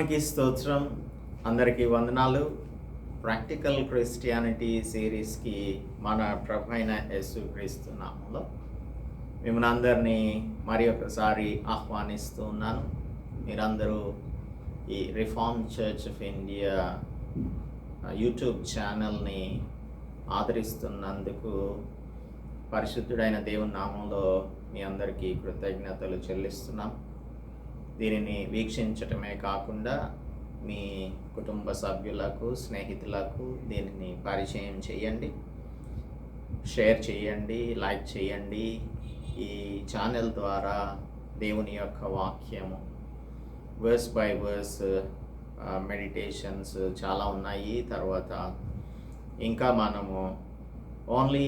దేవుని నామానికి స్తోత్రం. అందరికీ వందనాలు. ప్రాక్టికల్ క్రిస్టియానిటీ సిరీస్కి మన ప్రభు అయిన యేసు క్రీస్తు నామంలో మిమ్మల్ని అందరినీ మరి ఒకసారి ఆహ్వానిస్తూ ఉన్నాను. మీరందరూ ఈ reform church of India YouTube ఛానల్ని ఆదరిస్తున్నందుకు పరిశుద్ధుడైన దేవుని నామంలో మీ అందరికీ కృతజ్ఞతలు చెల్లిస్తున్నాం. దీనిని వీక్షించటమే కాకుండా మీ కుటుంబ సభ్యులకు స్నేహితులకు దీనిని పరిచయం చేయండి. షేర్ చేయండి లైక్ చేయండి. ఈ ఛానల్ ద్వారా దేవుని యొక్క వాక్యము వర్స్ బై వర్స్ మెడిటేషన్స్ చాలా ఉన్నాయి. తర్వాత ఇంకా మనము ఓన్లీ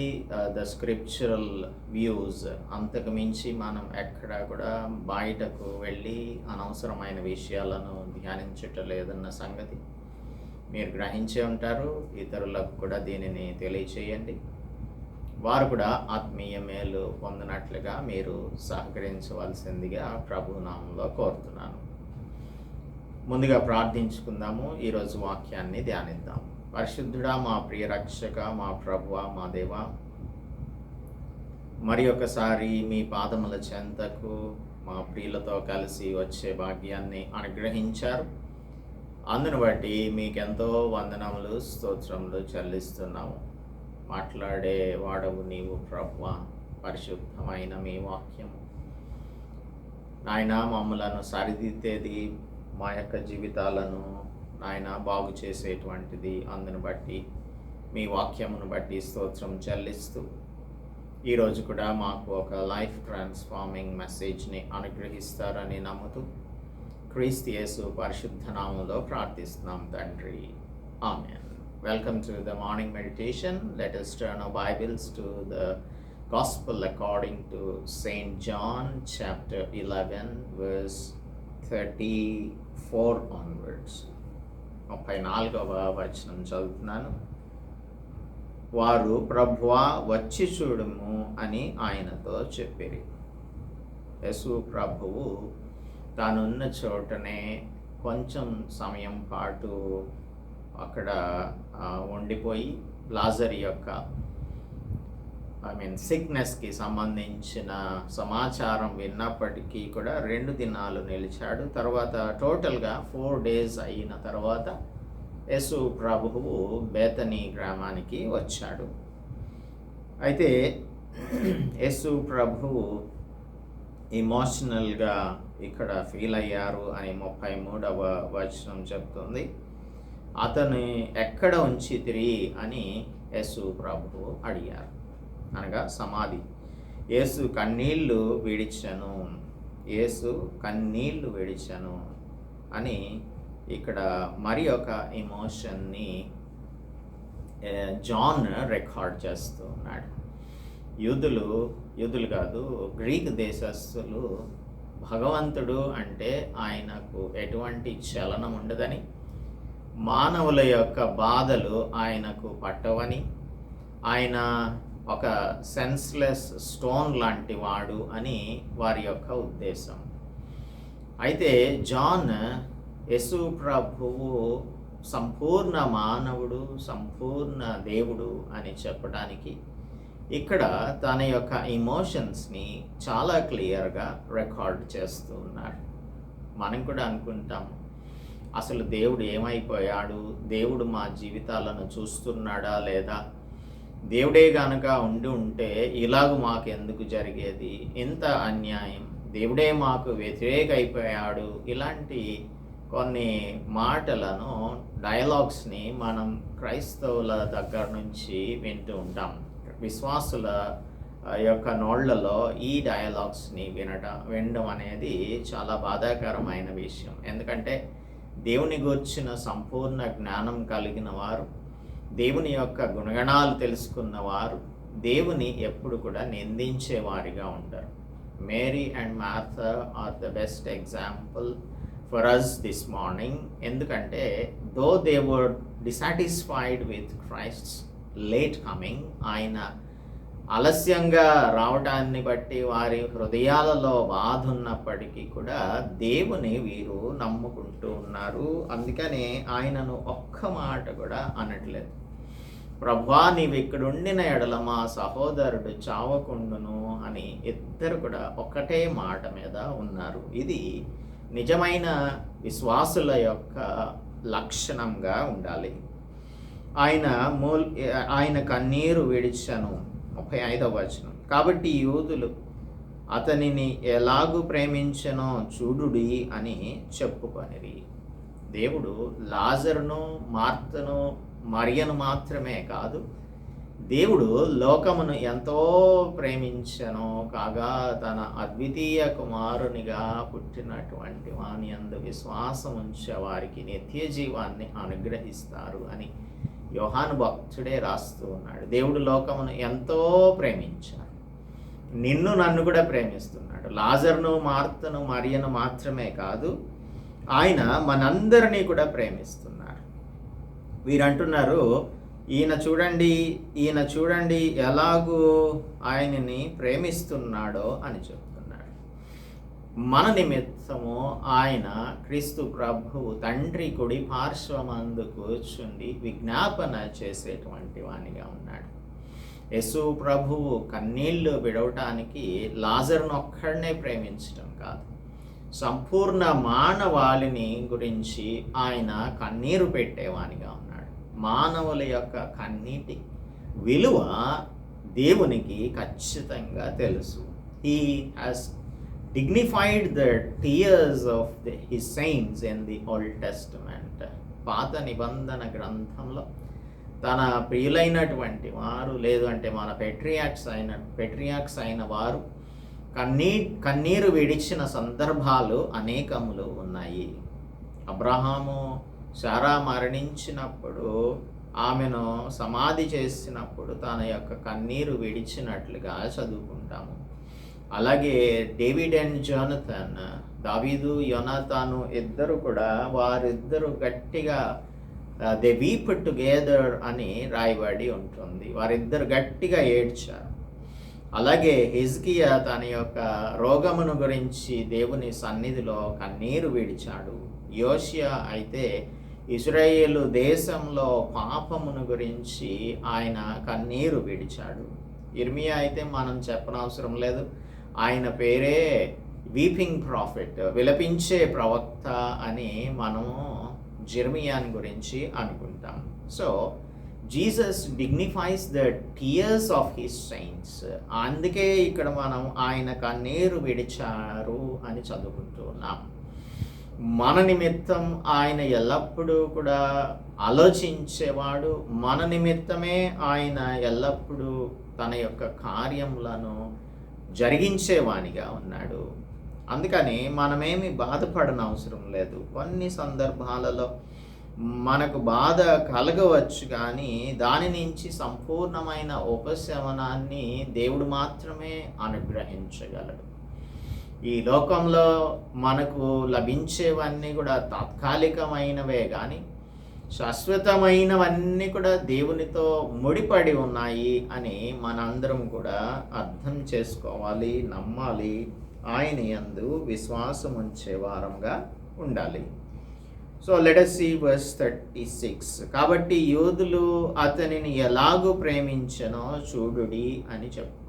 ద స్క్రిప్చురల్ వ్యూస్ అంతకు మించి మనం ఎక్కడ కూడా బయటకు వెళ్ళి అనవసరమైన విషయాలను ధ్యానించటలేదన్న సంగతి. మీరు గ్రహించే ఉంటారు ఇతరులకు కూడా దీనిని తెలియచేయండి. వారు కూడా ఆత్మీయ మేలు పొందినట్లుగా మీరు సహకరించవలసిందిగా ప్రభునామంలో కోరుతున్నాను. ముందుగా ప్రార్థించుకుందాము ఈరోజు వాక్యాన్ని ధ్యానిద్దాము పరిశుద్ధుడా మా ప్రియ రక్షక మా ప్రభువ మా దేవ. మరి ఒకసారి మీ పాదముల చెంతకు మా ప్రియులతో కలిసి వచ్చే భాగ్యాన్ని అనుగ్రహించారు. అందును బట్టి మీకెంతో వందనములు స్తోత్రములు చెల్లిస్తున్నాము. మాట్లాడే వాడవు నీవు ప్రభువ పరిశుద్ధమైన మీ వాక్యము నాయన మమ్మలను సరిదిద్దేది మా యొక్క జీవితాలను నాయన బాగు చేసేటువంటిది అందును బట్టి మీ వాక్యమును బట్టి స్తోత్రం చెల్లిస్తూ ఈరోజు కూడా మాకు ఒక లైఫ్ ట్రాన్స్ఫార్మింగ్ మెసేజ్ని అనుగ్రహిస్తారని నమ్ముతూ క్రీస్తు యేసు పరిశుద్ధనామంలో ప్రార్థిస్తున్నాం తండ్రి. ఆమె welcome to the morning meditation latest turn bibles to the to according gospel according to saint john chapter 11 verse 34 onwards. ముప్పై నాలుగవ వచనం చదువుతున్నాను. వారు ప్రభువా వచ్చి చూడము అని ఆయనతో చెప్పిరి. యశు ప్రభువు తానున్న చోటనే కొంచెం సమయం పాటు అక్కడ ఉండిపోయి లాజర్ యొక్క ఐ మీన్ సిక్నెస్కి సంబంధించిన సమాచారం విన్నప్పటికీ కూడా రెండు దినాలు నిలిచాడు. తర్వాత టోటల్గా ఫోర్ డేస్ అయిన తర్వాత యేసు ప్రభువు బేతని గ్రామానికి వచ్చాడు. అయితే యేసు ప్రభువు ఇమోషనల్గా ఇక్కడ ఫీల్ అయ్యారు అని ముప్పై మూడవ వచనం చెప్తుంది. అతను ఎక్కడ ఉంచి తిరిగి అని యేసు ప్రభువు అడిగారు. అనగా సమాధి. యేసు కన్నీళ్ళు విడిచను. యేసు కన్నీళ్ళు విడిచను అని ఇక్కడ మరి ఒక ఎమోషన్ని జాన్ రికార్డ్ చేస్తూ ఉన్నాడు. యూదులు యూదులు కాదు గ్రీక్ దేశస్థులు భగవంతుడు అంటే ఆయనకు ఎటువంటి చలనం ఉండదని మానవుల యొక్క బాధలు ఆయనకు పట్టవని ఆయన ఒక సెన్స్లెస్ స్టోన్ లాంటి వాడు అని వారి యొక్క ఉద్దేశం. అయితే జాన్ యశు ప్రభువు సంపూర్ణ మానవుడు సంపూర్ణ దేవుడు అని చెప్పడానికి ఇక్కడ తన యొక్క ఎమోషన్స్ని చాలా క్లియర్గా రికార్డ్ చేస్తూ ఉన్నాడు మనం కూడా అనుకుంటాం అసలు దేవుడు ఏమైపోయాడు? దేవుడు మా జీవితాలను చూస్తున్నాడా లేదా? దేవుడే గనక ఉండి ఉంటే ఇలాగ మాకు ఎందుకు జరిగేది? ఇంత అన్యాయం. దేవుడే మాకు వ్యతిరేక అయిపోయాడు ఇలాంటి కొన్ని మాటలను డైలాగ్స్ని మనం క్రైస్తవుల దగ్గర నుంచి వింటూ ఉంటాం. విశ్వాసుల యొక్క నోళ్ళలో ఈ డయలాగ్స్ని వినడం వినడం అనేది చాలా బాధాకరమైన విషయం. ఎందుకంటే దేవుని గుర్చిన సంపూర్ణ జ్ఞానం కలిగిన వారు దేవుని యొక్క గుణగణాలు తెలుసుకున్న వారు దేవుని ఎప్పుడు కూడా నిందించేవారిగా ఉంటారు Mary and Martha are the best example for us this morning ఎందుకంటే though they were dissatisfied with Christ late coming ఆయన ఆలస్యంగా రావటాన్ని బట్టి వారి హృదయాలలో బాధ ఉన్నప్పటికీ కూడా దేవుని వీరు నమ్ముకుంటూ ఉన్నారు. అందుకనే ఆయనను ఒక్క మాట కూడా అనట్లేదు. ప్రభా నీవు ఇక్కడుండిన ఎడల మా సహోదరుడు చావకుండును అని ఇద్దరు కూడా ఒకటే మాట మీద ఉన్నారు. ఇది నిజమైన విశ్వాసుల యొక్క లక్షణంగా ఉండాలి. ఆయన మూల్ ఆయన కన్నీరు విడిచను. ముప్పై ఐదవ వచనం. కాబట్టి యూదులు అతనిని ఎలాగూ ప్రేమించనో చూడుడి అని చెప్పుకొనిరి. దేవుడు లాజరును మార్తను మరియను మాత్రమే కాదు దేవుడు లోకమును ఎంతో ప్రేమించను కాగా తన అద్వితీయ కుమారునిగా పుట్టినటువంటి వాని అందు విశ్వాసం ఉంచే వారికి నిత్య జీవాన్ని అనుగ్రహిస్తారు అని యోహాను భక్తుడే రాస్తూ ఉన్నాడు. దేవుడు లోకమును ఎంతో ప్రేమించాడు. నిన్ను నన్ను కూడా ప్రేమిస్తున్నాడు. లాజర్ను మార్తను మరియను మాత్రమే కాదు ఆయన మనందరినీ కూడా ప్రేమిస్తున్నారు వీరంటున్నారు ఈయన చూడండి ఈయన చూడండి ఎలాగూ ఆయనని ప్రేమిస్తున్నాడో అని చెప్తున్నాడు మన నిమిత్తము ఆయన క్రీస్తు ప్రభువు తండ్రి కుడి పార్శ్వమందు కూర్చుండి విజ్ఞాపన చేసేటువంటి వానిగా ఉన్నాడు. యశు ప్రభువు కన్నీళ్ళు విడవటానికి లాజర్ను ఒక్కడనే ప్రేమించడం కాదు. సంపూర్ణ మానవాళిని గురించి ఆయన కన్నీరు పెట్టేవానిగా ఉన్నాడు మానవుల యొక్క కన్నీటి విలువ దేవునికి ఖచ్చితంగా తెలుసు. He has dignified the tears of the his saints in the old testament పాత నిబంధన గ్రంథంలో తన ప్రియులైనటువంటి వారు లేదు అంటే మన పెట్రియాక్స్ అయిన పెట్రియాక్స్ అయిన వారు కన్నీ కన్నీరు విడిచిన సందర్భాలు అనేకములు ఉన్నాయి. అబ్రహాము శారా మరణించినప్పుడు ఆమెను సమాధి చేసినప్పుడు తన యొక్క కన్నీరు విడిచినట్లుగా చదువుకుంటాము. అలాగే డేవిడ్ అండ్ జోనథన్ దావీదు యోనాతాను ఇద్దరు కూడా వారిద్దరు గట్టిగా దే వీప్ టుగెదర్ అని రాయబడి ఉంటుంది. వారిద్దరు గట్టిగా ఏడ్చారు. అలాగే హిజ్కియా తన యొక్క రోగమును గురించి దేవుని సన్నిధిలో కన్నీరు విడిచాడు. యోషియా అయితే ఇస్రాయేలు దేశంలో పాపమును గురించి ఆయన కన్నీరు విడిచాడు. ఇర్మియా అయితే మనం చెప్పనవసరం లేదు. ఆయన పేరే వీపింగ్ ప్రాఫిట్ విలపించే ప్రవక్త అని మనము జిర్మియాన్ గురించి అనుకుంటాం. So Jesus dignifies the tears of his saints అందుకే ఇక్కడ మనం ఆయన కన్నీరు విడిచారు అని చదువుకుంటున్నాం మన నిమిత్తం ఆయన ఎల్లప్పుడూ కూడా ఆలోచించేవాడు. మన నిమిత్తమే ఆయన ఎల్లప్పుడూ తన యొక్క కార్యములను జరిగించేవానిగా ఉన్నాడు. అందుకని మనమేమి బాధపడన అవసరం లేదు. కొన్ని సందర్భాలలో మనకు బాధ కలగవచ్చు కానీ దాని నుంచి సంపూర్ణమైన ఉపశమనాన్ని దేవుడు మాత్రమే అనుగ్రహించగలడు. ఈ లోకంలో మనకు లభించేవన్నీ కూడా తాత్కాలికమైనవే కానీ శాశ్వతమైనవన్నీ కూడా దేవునితో ముడిపడి ఉన్నాయి అని మనందరం కూడా అర్థం చేసుకోవాలి నమ్మాలి. ఆయన యందు విశ్వాసం ఉంచే వారంగా ఉండాలి. So let us see verse thirty six కాబట్టి యోధులు అతనిని ఎలాగూ ప్రేమించనో చూడుడి అని చెప్తారు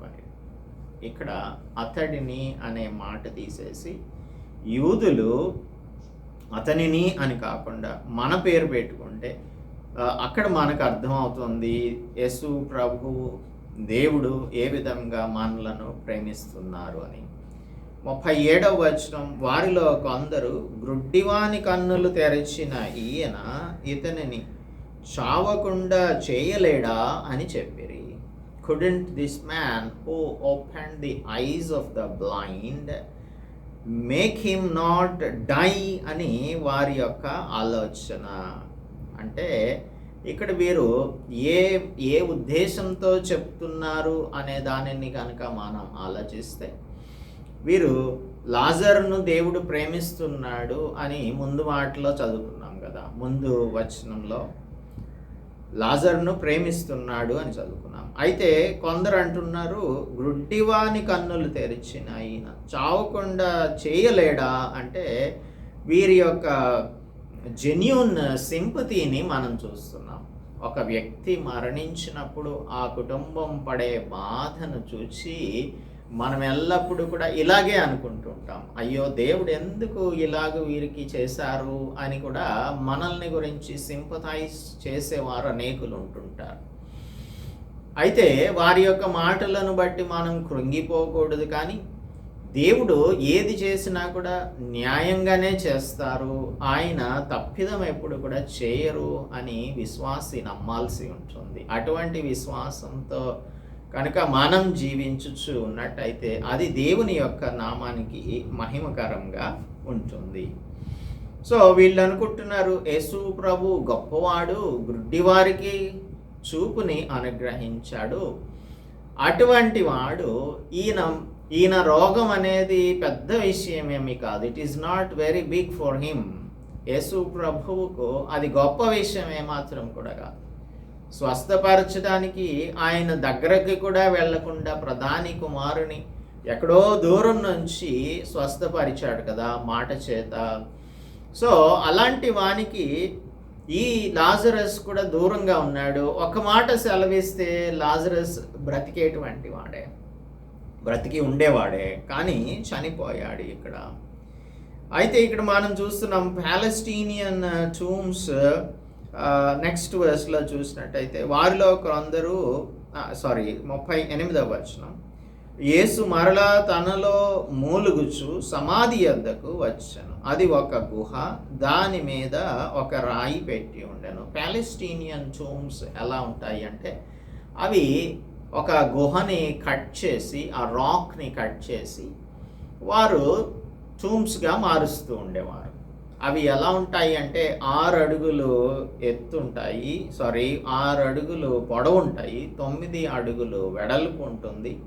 ఇక్కడ అతడిని అనే మాట తీసేసి యూదులు అతనిని అని కాకుండా మన పేరు పెట్టుకుంటే అక్కడ మనకు అర్థమవుతుంది యేసు ప్రభు దేవుడు ఏ విధంగా మనలను ప్రేమిస్తున్నారు అని. ముప్పై ఏడవ వచనం వారిలో కొందరు గ్రుడ్డివాని కన్నులు తెరచిన ఈయన ఇతనిని చావకుండా చేయలేడా అని చెప్పిరి. Couldn't this man who open the eyes of the blind make him not die అని వారి యొక్క ఆలోచన? అంటే ఇక్కడ వీరు ఏ ఏ ఉద్దేశంతో చెప్తున్నారు అనే దానిని కనుక మనం ఆలోచిస్తే వీరు లాజర్ను దేవుడు ప్రేమిస్తున్నాడు అని ముందు మాటలో చదువుకున్నాం కదా ముందు వచనంలో. లాజర్ను ప్రేమిస్తున్నాడు అని చదువుకున్నాం. అయితే కొందరు అంటున్నారు గ్రుడ్డివాని కన్నులు తెరిచిన ఆయన చావకుండా చేయలేడా? అంటే వీరి యొక్క జెన్యున్ సింపతిని మనం చూస్తున్నాం. ఒక వ్యక్తి మరణించినప్పుడు ఆ కుటుంబం పడే బాధను చూసి మనం ఎల్లప్పుడూ కూడా ఇలాగే అనుకుంటుంటాం అయ్యో దేవుడు ఎందుకు ఇలాగ వీరికి చేశారు అని కూడా మనల్ని గురించి సింపథైజ్ చేసేవారు అనేకులు ఉంటుంటారు. అయితే వారి యొక్క మాటలను బట్టి మనం కృంగిపోకూడదు కానీ దేవుడు ఏది చేసినా కూడా న్యాయంగానే చేస్తారు. ఆయన తప్పిదం ఎప్పుడు కూడా చేయరు అని విశ్వాసి నమ్మాల్సి ఉంటుంది. అటువంటి విశ్వాసంతో కనుక మనం జీవించుచు ఉన్నట్టయితే అది దేవుని యొక్క నామానికి మహిమకరంగా ఉంటుంది. సో వీళ్ళు అనుకుంటున్నారు యేసు ప్రభు గొప్పవాడు గుడ్డివారికి చూపుని అనుగ్రహించాడు. అటువంటి వాడు ఈయన ఈయన రోగం అనేది పెద్ద విషయమేమి కాదు. It is not very big for him యేసు ప్రభువుకు అది గొప్ప విషయం ఏమాత్రం కూడా కాదు. స్వస్థపరచడానికి ఆయన దగ్గరకి కూడా వెళ్ళకుండా ప్రధాని కుమారుని ఎక్కడో దూరం నుంచి స్వస్థపరిచాడు కదా మాట చేత. సో అలాంటి వానికి ఈ లాజరస్ కూడా దూరంగా ఉన్నాడు. ఒక మాట సెలవిస్తే లాజరస్ బ్రతికేటువంటి వాడే. బ్రతికి ఉండేవాడే కానీ చనిపోయాడు ఇక్కడ. అయితే ఇక్కడ మనం చూస్తున్నాం ప్యాలెస్టీనియన్ టూమ్స్ uh, నెక్స్ట్ వర్స్లో చూసినట్టయితే వారిలో కొందరు సారీ ముప్పై ఎనిమిదవ వచనం. యేసు మరలా తనలో మూలుగుచు సమాధి వద్దకు వచ్చాను. అది ఒక గుహ దాని మీద ఒక రాయి పెట్టి ఉండెను. ప్యాలెస్టీనియన్ టూమ్స్ ఎలా ఉంటాయి అంటే అవి ఒక గుహని కట్ చేసి ఆ రాక్ని కట్ చేసి వారు టూమ్స్గా మారుస్తూ ఉండేవారు. అవి ఎలా ఉంటాయి అంటే ఆరు అడుగులు ఎత్తుంటాయి సారీ ఆరు అడుగులు పొడవు ఉంటాయి తొమ్మిది అడుగులు వెడల్పు ఉంటుంది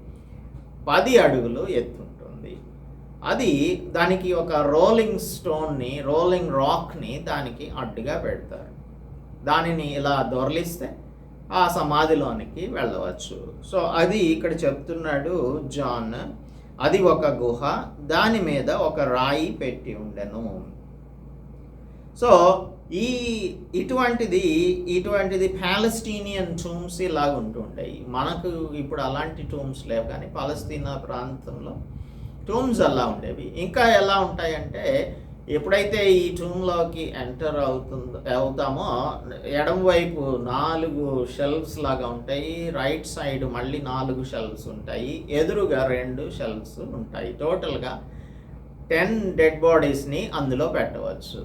పది అడుగులు ఎత్తుంటుంది అది దానికి ఒక రోలింగ్ స్టోన్ని రోలింగ్ రాక్ని దానికి అడ్డుగా పెడతారు. దానిని ఇలా దొరలిస్తే ఆ సమాధిలోనికి వెళ్ళవచ్చు. సో అది ఇక్కడ చెప్తున్నాడు జాన్. అది ఒక గుహ దాని మీద ఒక రాయి పెట్టి ఉండెను. సో ఈ ఇటువంటిది ఇటువంటిది ప్యాలెస్టీనియన్ టూమ్స్ ఇలాగ ఉంటుంటాయి. మనకు ఇప్పుడు అలాంటి టూమ్స్ లేవు కానీ పాలస్తీనా ప్రాంతంలో టూమ్స్ అలా ఉండేవి. ఇంకా ఎలా ఉంటాయంటే ఎప్పుడైతే ఈ టూమ్లోకి ఎంటర్ అవుతుందో అవుతామో ఎడం వైపు నాలుగు షెల్ఫ్స్ లాగా ఉంటాయి. రైట్ సైడ్ మళ్ళీ నాలుగు షెల్ఫ్స్ ఉంటాయి. ఎదురుగా రెండు షెల్ఫ్స్ ఉంటాయి. టోటల్గా టెన్ డెడ్ బాడీస్ని అందులో పెట్టవచ్చు.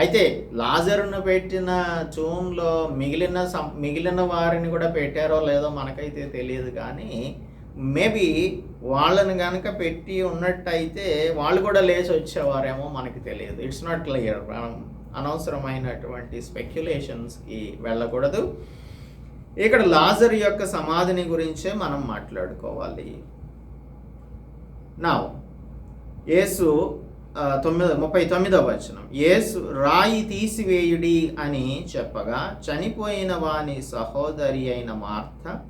అయితే లాజర్ను పెట్టిన జూమ్లో మిగిలిన సం మిగిలిన వారిని కూడా పెట్టారో లేదో మనకైతే తెలియదు కానీ మేబీ వాళ్ళని కనుక పెట్టి ఉన్నట్టయితే వాళ్ళు కూడా లేచి వచ్చేవారేమో మనకి తెలియదు. ఇట్స్ నాట్ క్లియర్ మనం అనవసరమైనటువంటి స్పెక్యులేషన్స్కి వెళ్ళకూడదు. ఇక్కడ లాజర్ యొక్క సమాధిని గురించే మనం మాట్లాడుకోవాలి. నా యేసు తొమ్మిదో ముప్పై తొమ్మిదవ వచనం. యేసు రాయి తీసివేయుడి అని చెప్పగా చనిపోయిన వాని సహోదరి అయిన మార్త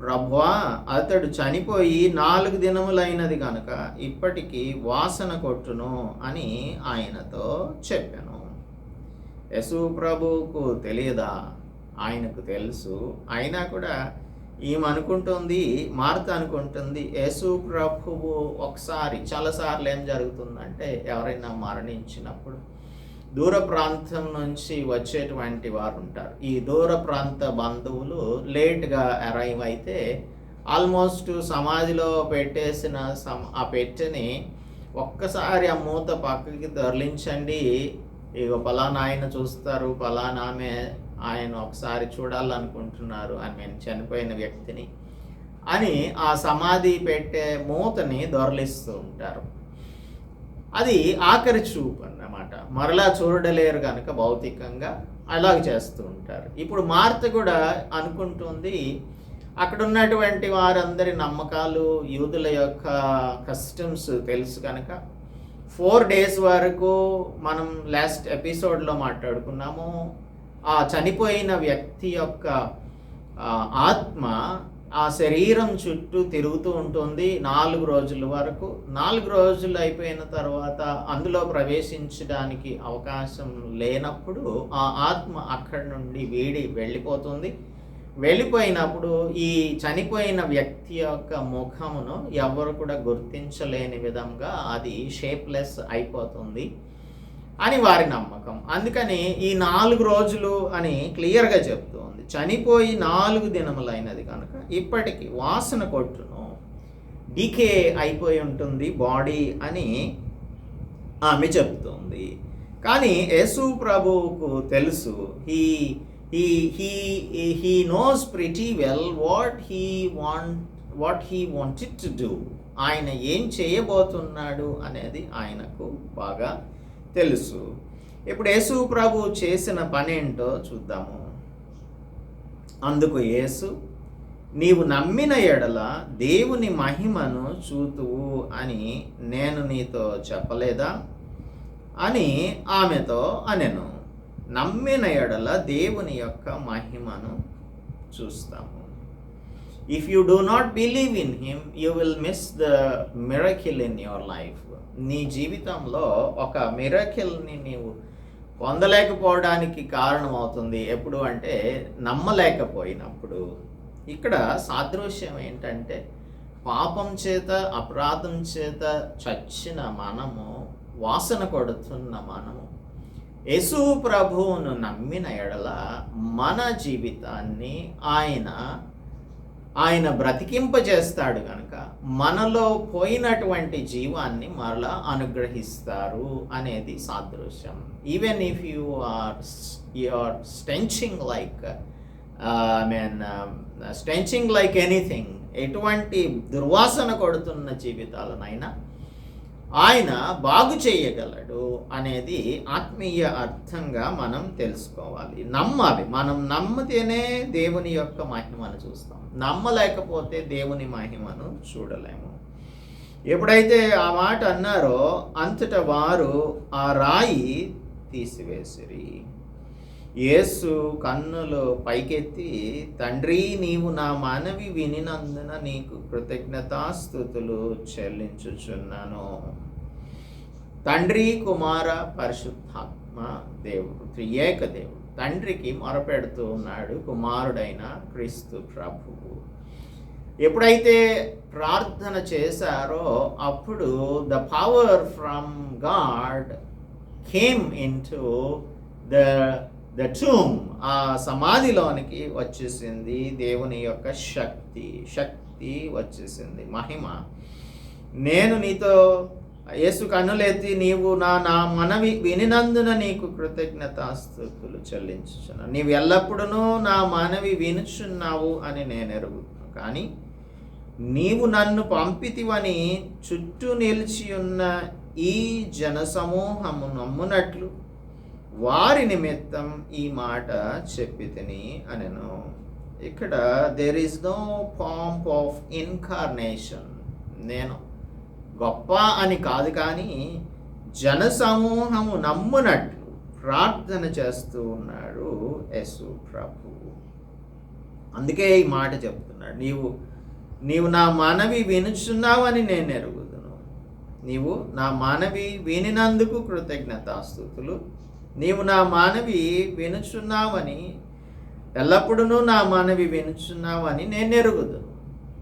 ప్రభా అతడు చనిపోయి నాలుగు దినములైనది కనుక ఇప్పటికీ వాసన కొట్టును అని ఆయనతో చెప్పాను. యశు ప్రభువుకు తెలియదా? ఆయనకు తెలుసు. అయినా కూడా ఈమె అనుకుంటుంది మార్త అనుకుంటుంది యేసు ప్రభువు ఒకసారి చాలాసార్లు ఏం జరుగుతుందంటే ఎవరైనా మరణించినప్పుడు దూర ప్రాంతం నుంచి వచ్చేటువంటి వారు ఉంటారు ఈ దూర ప్రాంత బంధువులు లేట్గా అరైవ్ అయితే ఆల్మోస్ట్ సమాధిలో పెట్టేసిన సమ ఆ పెట్టెని ఒక్కసారి ఆ మూత పక్కకి తరలించండి. ఇక పలానా ఆయన చూస్తారు పలానా ఆమె ఆయన ఒకసారి చూడాలనుకుంటున్నారు అని నేను చనిపోయిన వ్యక్తిని అని ఆ సమాధి పెట్టే మూతని దొరలిస్తూ ఉంటారు. అది ఆఖరి చూపు అన్నమాట. మరలా చూడలేరు కనుక భౌతికంగా అలాగ చేస్తూ ఉంటారు. ఇప్పుడు మార్త కూడా అనుకుంటుంది అక్కడ ఉన్నటువంటి వారందరి నమ్మకాలు యూదుల యొక్క కస్టమ్స్ తెలుసు కనుక ఫోర్ డేస్ వరకు మనం లాస్ట్ ఎపిసోడ్లో మాట్లాడుకున్నాము. ఆ చనిపోయిన వ్యక్తి యొక్క ఆత్మ ఆ శరీరం చుట్టూ తిరుగుతూ ఉంటుంది నాలుగు రోజుల వరకు. నాలుగు రోజులు అయిపోయిన తర్వాత అందులో ప్రవేశించడానికి అవకాశం లేనప్పుడు ఆ ఆత్మ అక్కడి నుండి వీడి వెళ్ళిపోతుంది. వెళ్ళిపోయినప్పుడు ఈ చనిపోయిన వ్యక్తి యొక్క ముఖమును ఎవరు కూడా గుర్తించలేని విధంగా అది షేప్లెస్ అయిపోతుంది. అని వారి నమ్మకం. అందుకని ఈ నాలుగు రోజులు అని క్లియర్గా చెప్తోంది. చనిపోయి నాలుగు దినములైనది కనుక ఇప్పటికి వాసన కొట్టును. డీకే అయిపోయి ఉంటుంది బాడీ అని ఆమె చెప్తోంది. కానీ యేసు ప్రభువుకు తెలుసు he he he he knows pretty well what he want what he wanted to do. ఆయన ఏం చేయబోతున్నాడు అనేది ఆయనకు బాగా తెలుసు. ఇప్పుడు యేసు ప్రభు చేసిన పని ఏంటో చూద్దాము. అందుకు యేసు నీవు నమ్మిన ఎడల దేవుని మహిమను చూతువు అని నేను నీతో చెప్పలేదా? అని ఆమెతో అనెను. నమ్మిన ఎడల దేవుని యొక్క మహిమను చూస్తాము. If you do not believe in him you will miss the miracle in your life నీ జీవితంలో ఒక మిరకిల్ని నీవు పొందలేకపోవడానికి కారణం అవుతుంది ఎప్పుడు అంటే నమ్మలేకపోయినప్పుడు. ఇక్కడ సాదృశ్యం ఏంటంటే పాపం చేత అపరాధం చేత చచ్చిన మనము వాసన కొడుతున్న మనము యేసు ప్రభువును నమ్మిన ఎడల మన జీవితాన్ని ఆయన ఆయన బ్రతికింపజేస్తాడు కనుక మనలో పోయినటువంటి జీవాన్ని మరలా అనుగ్రహిస్తారు అనేది సాదృశ్యం. Even if you are you are stenching like I mean stenching like anything ఎటువంటి దుర్వాసన కొడుతున్న జీవితాలనైనా ఆయన బాగు చేయగలడు అనేది ఆత్మీయ అర్థంగా మనం తెలుసుకోవాలి. నమ్మాలి. మనం నమ్మితేనే దేవుని యొక్క మహిమను చూస్తాం. నమ్మలేకపోతే దేవుని మహిమను చూడలేము. ఎప్పుడైతే ఆ మాట అన్నారో అంతట వారు ఆ రాయి తీసివేసిరి. యేసు కన్నులు పైకెత్తి తండ్రి నీవు నా మనవి వినినందున నీకు కృతజ్ఞతాస్థుతులు చెల్లించుచున్నాను. తండ్రి కుమార పరిశుద్ధాత్మ దేవుడు త్రియేక దేవుడు. తండ్రికి మొరపెడుతూ ఉన్నాడు కుమారుడైన క్రీస్తు ప్రభువు. ఎప్పుడైతే ప్రార్థన చేశారో అప్పుడు the power from God came in to the the tomb ఆ సమాధిలోనికి వచ్చేసింది దేవుని యొక్క శక్తి. శక్తి వచ్చేసింది. మహిమ. నేను నీతో యేసు కన్నులెత్తి నీవు నా నా మనవి వినినందున నీకు కృతజ్ఞతాస్థుతులు చెల్లించుచున్నాను నీవు ఎల్లప్పుడూ నా మనవి వినుచున్నావు అని నేను ఎరుగుతున్నాను కానీ నీవు నన్ను పంపితివని చుట్టూ నిలిచి ఉన్న ఈ జనసమూహము నమ్మునట్లు వారి నిమిత్తం ఈ మాట చెప్పి తిని ఇక్కడ there is no pomp of incarnation నేను గొప్ప అని కాదు కానీ జనసమూహము నమ్మునట్లు ప్రార్థన చేస్తూ ఉన్నాడు యశు ప్రభు. అందుకే ఈ మాట చెప్తున్నాడు. నీవు నీవు నా మనవి వినుచున్నావని నేను ఎరుగుదును. నీవు నా మానవి వినినందుకు కృతజ్ఞతాస్థుతులు. నీవు నా మానవి వినుచున్నావని ఎల్లప్పుడూ నా మానవి వినుచున్నావని నేను ఎరుగుదు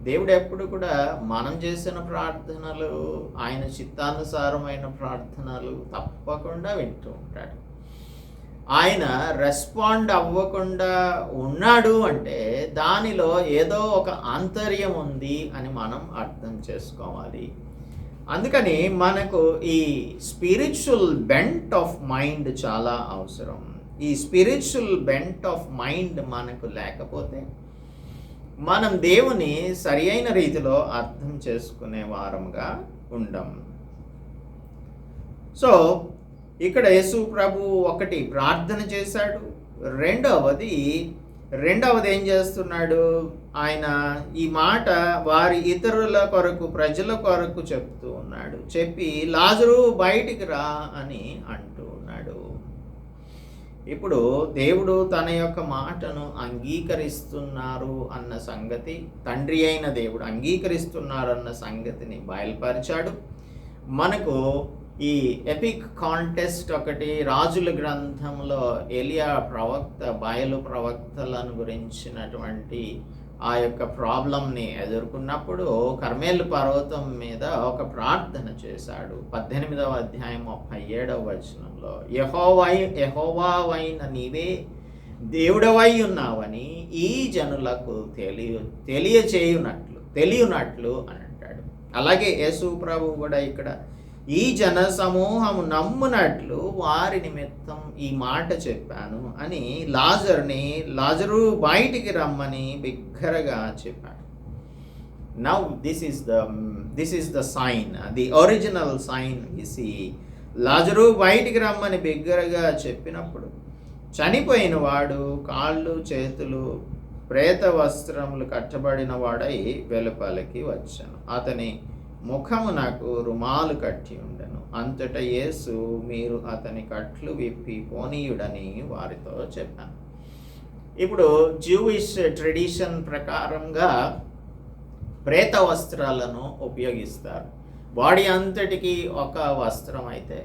దేవుడు ఎప్పుడు కూడా మనం చేసిన ప్రార్థనలు ఆయన చిత్తానుసారమైన ప్రార్థనలు తప్పకుండా వింటూ ఉంటాడు. ఆయన రెస్పాండ్ అవ్వకుండా ఉన్నాడు అంటే దానిలో ఏదో ఒక ఆంతర్యం ఉంది అని మనం అర్థం చేసుకోవాలి. అందుకని మనకు ఈ స్పిరిచువల్ బెంట్ ఆఫ్ మైండ్ చాలా అవసరం. ఈ స్పిరిచువల్ బెంట్ ఆఫ్ మైండ్ మనకు లేకపోతే మనం దేవుని సరి అయిన రీతిలో అర్థం చేసుకునే వారంగా ఉండం. సో ఇక్కడ యేసు ప్రభు ఒకటి ప్రార్థన చేశాడు. రెండవది రెండవది ఏం చేస్తున్నాడు? ఆయన ఈ మాట వారి ఇతరుల కొరకు ప్రజల కొరకు చెప్తూ ఉన్నాడు. చెప్పి లాజరు బయటికి రా అని అంటూ ఉన్నాడు. ఇప్పుడు దేవుడు తన యొక్క మాటను అంగీకరిస్తున్నారు అన్న సంగతి తండ్రి అయిన దేవుడు అంగీకరిస్తున్నారు అన్న సంగతిని బయలుపరిచాడు. మనకు ఈ ఎపిక్ కాంటెస్ట్ ఒకటి రాజుల గ్రంథంలో ఎలియా ప్రవక్త బయలు ప్రవక్తలను గురించినటువంటి ఆ యొక్క ప్రాబ్లంని ఎదుర్కొన్నప్పుడు కర్మేలు పర్వతం మీద ఒక ప్రార్థన చేశాడు. పద్దెనిమిదవ అధ్యాయం ముప్పై ఏడవ వచనంలో యహోవై యహోవావైన నీవే దేవుడవై ఉన్నావని ఈ జనులకు తెలియ తెలియచేయునట్లు తెలియనట్లు అని అంటాడు. అలాగే యేసు ప్రభు కూడా ఇక్కడ ఈ జన సమూహము నమ్మునట్లు వారి నిమిత్తం ఈ మాట చెప్పాను అని లాజర్ని లాజరు బయటికి రమ్మని బిగ్గరగా చెప్పాడు. Now this is the this is the sign the original sign is ఈ లాజరు బయటికి రమ్మని బిగ్గరగా చెప్పినప్పుడు చనిపోయిన వాడు కాళ్ళు చేతులు ప్రేత వస్త్రములు కట్టబడిన వాడై వెలుపలికి వచ్చాను. అతని ముఖము నాకు రుమాలు కట్టి ఉండెను. అంతటా యేసు మీరు అతని కట్లు విప్పి పోనీయుడని వారితో చెప్పాను. ఇప్పుడు జూయిష్ ట్రెడిషన్ ప్రకారంగా ప్రేత వస్త్రాలను ఉపయోగిస్తారు. బాడీ అంతటికి ఒక వస్త్రం అయితే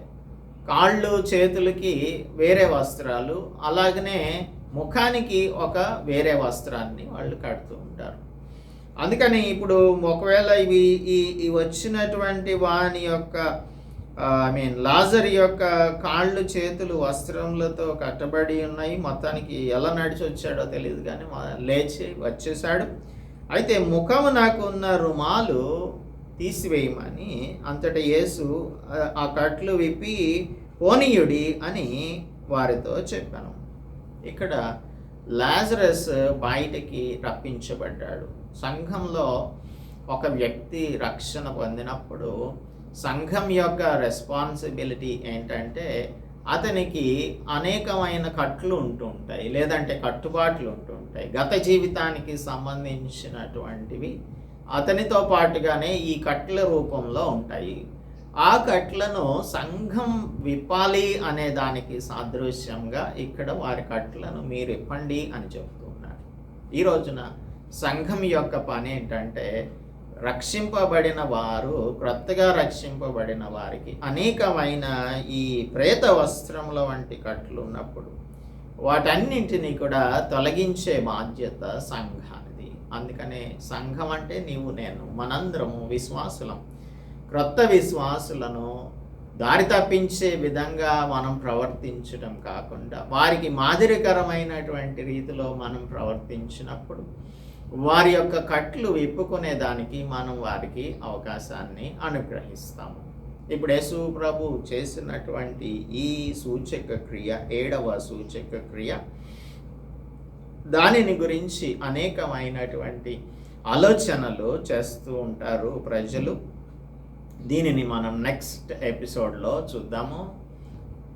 కాళ్ళు చేతులకి వేరే వస్త్రాలు అలాగనే ముఖానికి ఒక వేరే వస్త్రాన్ని వాళ్ళు కడుతూ ఉంటారు. అందుకని ఇప్పుడు ఒకవేళ ఇవి ఈ వచ్చినటువంటి వాని యొక్క ఐ మీన్ లాజర్ యొక్క కాళ్ళు చేతులు వస్త్రములతో కట్టబడి ఉన్నాయి. మొత్తానికి ఎలా నడిచి వచ్చాడో తెలియదు కానీ లేచి వచ్చేసాడు అయితే ముఖము నాకు ఉన్న రుమాలు తీసివేయమని అంతట యేసు ఆ- కట్లు విప్పి పోనీయుడి అని వారితో చెప్పాను. ఇక్కడ లాజరస్ బయటకి రప్పించబడ్డాడు. సంఘంలో ఒక వ్యక్తి రక్షణ పొందినప్పుడు సంఘం యొక్క రెస్పాన్సిబిలిటీ ఏంటంటే అతనికి అనేకమైన కట్లు ఉంటుంటాయి లేదంటే కట్టుబాట్లు ఉంటుంటాయి. గత జీవితానికి సంబంధించినటువంటివి అతనితో పాటుగానే ఈ కట్ల రూపంలో ఉంటాయి. ఆ కట్లను సంఘం విప్పాలి అనే దానికి సాదృశ్యంగా ఇక్కడ వారి కట్లను మీరు ఇప్పండి అని చెప్తున్నారు ఈ రోజున సంఘం యొక్క పని ఏంటంటే రక్షింపబడిన వారు క్రొత్తగా రక్షింపబడిన వారికి అనేకమైన ఈ ప్రేత వస్త్రముల వంటి కట్లు ఉన్నప్పుడు వాటన్నింటినీ కూడా తొలగించే బాధ్యత సంఘానిది. అందుకనే సంఘం అంటే నీవు నేను మనందరము విశ్వాసులం. క్రొత్త విశ్వాసులను దారి తప్పించే విధంగా మనం ప్రవర్తించడం కాకుండా వారికి మాదిరికరమైనటువంటి రీతిలో మనం ప్రవర్తించినప్పుడు వారి యొక్క కట్లు విప్పుకునే దానికి మనం వారికి అవకాశాన్ని అనుగ్రహిస్తాము. ఇప్పుడు యేసు ప్రభు చేసినటువంటి ఈ సూచక క్రియ ఏడవ సూచక క్రియ దానిని గురించి అనేకమైనటువంటి ఆలోచనలు చేస్తూ ఉంటారు ప్రజలు. దీనిని మనం నెక్స్ట్ ఎపిసోడ్లో చూద్దాము.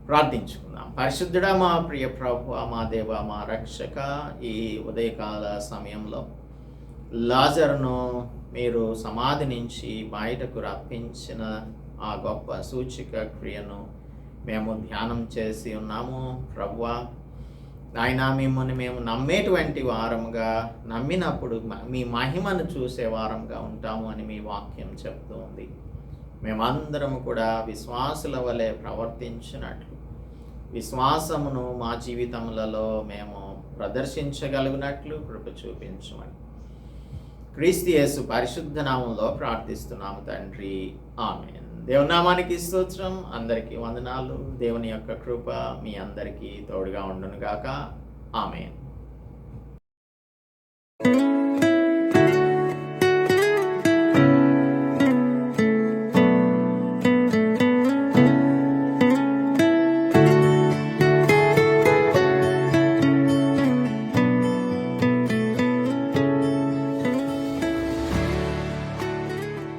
ప్రార్థించుకుందాం. పరిశుద్ధుడా మా ప్రియ ప్రభు మా దేవ మా రక్షక ఈ ఉదయకాల సమయంలో లాజర్ను మీరు సమాధి నుంచి బయటకు రప్పించిన ఆ గొప్ప సూచిక క్రియను మేము ధ్యానం చేసి ఉన్నాము ప్రభువా ఆయన మిమ్మల్ని మేము నమ్మేటువంటి వారంగా నమ్మినప్పుడు మీ మహిమను చూసే వారంగా ఉంటాము అని మీ వాక్యం చెప్తూ ఉంది మేమందరము కూడా విశ్వాసుల వలె ప్రవర్తించినట్లు. విశ్వాసమును మా జీవితములలో మేము ప్రదర్శించగలిగినట్లు కృప చూపించమని. క్రీస్తియేసు పరిశుద్ధ నామంలో ప్రార్థిస్తున్నాము తండ్రి. ఆమె దేవునామానికి స్తోత్రం. అందరికీ వందనాలు. దేవుని యొక్క కృప మీ అందరికీ తోడుగా ఉండును ఆమెను.